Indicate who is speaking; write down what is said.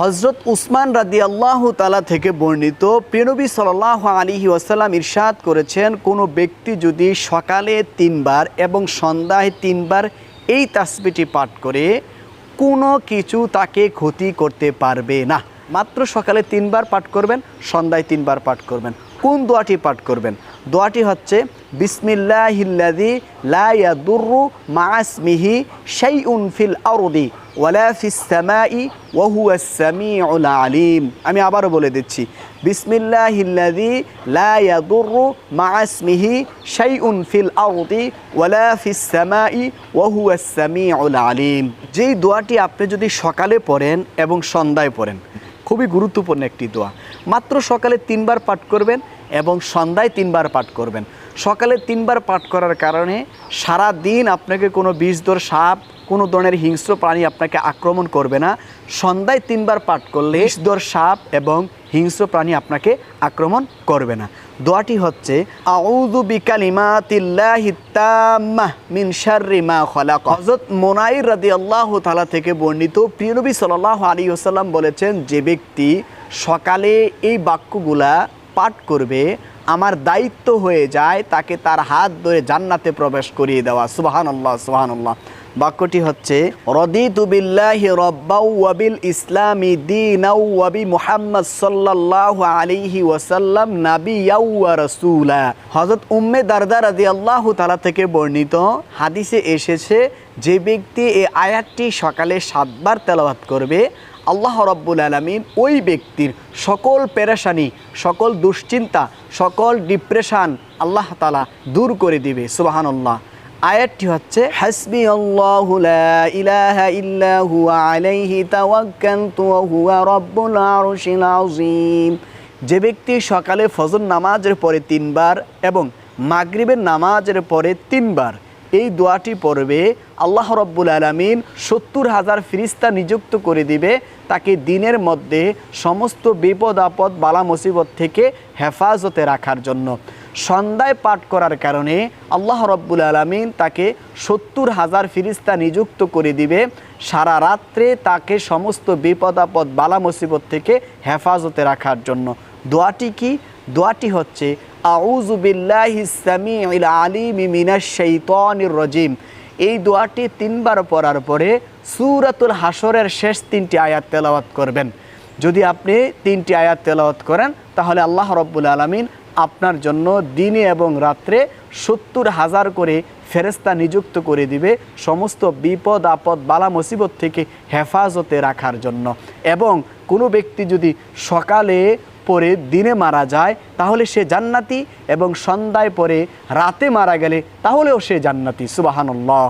Speaker 1: হজরত উসমান রাদি আল্লাহ তালা থেকে বর্ণিত, প্রিয়নবী সাল্লাহ আলী ওয়াসাল্লাম ইরশাদ করেছেন, কোনো ব্যক্তি যদি সকালে তিনবার এবং সন্ধ্যায় তিনবার এই তাসবিটি পাঠ করে, কোনো কিছু তাকে ক্ষতি করতে পারবে না। মাত্র সকালে তিনবার পাঠ করবেন, সন্ধ্যায় তিনবার পাঠ করবেন। কোন দোয়াটি পাঠ করবেন? দোয়াটি হচ্ছে বিসমিল্লাহিল্লাদি লা ইয়াদুররু মাআসমিহি সেই উনফিল আরদি। আলিম। আমি আবারও বলে দিচ্ছি বিসমিল্লাহিল্লাদি সামিউল আলিম। যেই দোয়াটি আপনি যদি সকালে পড়েন এবং সন্ধ্যায় পড়েন, খুবই গুরুত্বপূর্ণ একটি দোয়া। মাত্র সকালে তিনবার পাঠ করবেন এবং সন্ধ্যায় তিনবার পাঠ করবেন। সকালে তিনবার পাঠ করার কারণে সারা দিন আপনাকে কোনো বিষদর সাপ, কোনো ধরনের হিংস্র প্রাণী আপনাকে আক্রমণ করবে না। সন্ধ্যায় তিনবার পাঠ করলে বিষদর সাপ এবং হিংস্র প্রাণী আপনাকে আক্রমণ করবে না। দোয়াটি হচ্ছে, আউযু বিকালিমাতিল্লাহি তাম্মাহ মিন শাররি মা খালাক। হযরত মুনাইর রাদিয়াল্লাহু থেকে বর্ণিত প্রিয় নবী সাল্লাল্লাহু আলাইহি বলেছেন, যে ব্যক্তি সকালে এই বাক্যগুলা পাঠ করবে, আমার দায়িত্ব হয়ে যায় তাকে তার হাত ধরে জান্নাতে প্রবেশ করিয়ে দেওয়া। সুবহানাল্লাহ সুবহানাল্লাহ। বাক্যটি হচ্ছে, রদিতু বিল্লাহি রব্বাউ ওয়াবিল ইসলামি মুহাম্মদ সাল্লাল্লাহু আলাইহি ওয়াসাল্লাম ওয়া রাসূলা। হযরত উম্মে দারদা রাদিয়াল্লাহু তাআলা থেকে বর্ণিত হাদিসে এসেছে, যে ব্যক্তি এই আয়াতটি সকালে সাতবার তেলাওয়াত করবে আল্লাহ রব্বুল আলমিন ওই ব্যক্তির সকল পেরেশানি, সকল দুশ্চিন্তা, সকল ডিপ্রেশান আল্লাহ তালা দূর করে দিবে সুবাহান্লাহ আয়াতটি হচ্ছে হাসবি যে ব্যক্তি সকালে ফজর নামাজের পরে তিনবার এবং মাগরিবের নামাজের পরে তিনবার এই দোয়াটি পড়বে, আল্লাহ রব্বুল আলমিন সত্তর হাজার ফিরিস্তা নিযুক্ত করে দিবে, তাকে দিনের মধ্যে সমস্ত বিপদ আপদ, বালা মুসিবত থেকে হেফাজতে রাখার জন্য। সন্ধ্যায় পাঠ করার কারণে আল্লাহ রব্বুল আলমিন তাকে সত্তর হাজার ফিরিস্তা নিযুক্ত করে দিবে, সারা রাত্রে তাকে সমস্ত বিপদ আপদ, বালা মুসিবত থেকে হেফাজতে রাখার জন্য। দোয়াটি কি? দোয়াটি হচ্ছে আউযু বিল্লাহি সামিউল আলিম মিনাশ শাইতানির রাজিম। এই দোয়াটি তিনবার পড়ার পরে সুরাতুল হাসরের শেষ তিনটি আয়াত তেলাওয়াত করবেন। যদি আপনি তিনটি আয়াত তেলাওয়াত করেন, তাহলে আল্লাহ রব্বুল আলমিন আপনার জন্য দিনে এবং রাত্রে সত্তর হাজার করে ফেরেস্তা নিযুক্ত করে দিবে সমস্ত বিপদ, আপদ, বালা, মুসিবত থেকে হেফাজতে রাখার জন্য। এবং কোনো ব্যক্তি যদি সকালে পরে দিনে মারা যায়, তাহলে সে জান্নাতি এবং সন্ধ্যায় পরে রাতে মারা গেলে তাহলেও সে জান্নাতি। সুবাহান্লাহ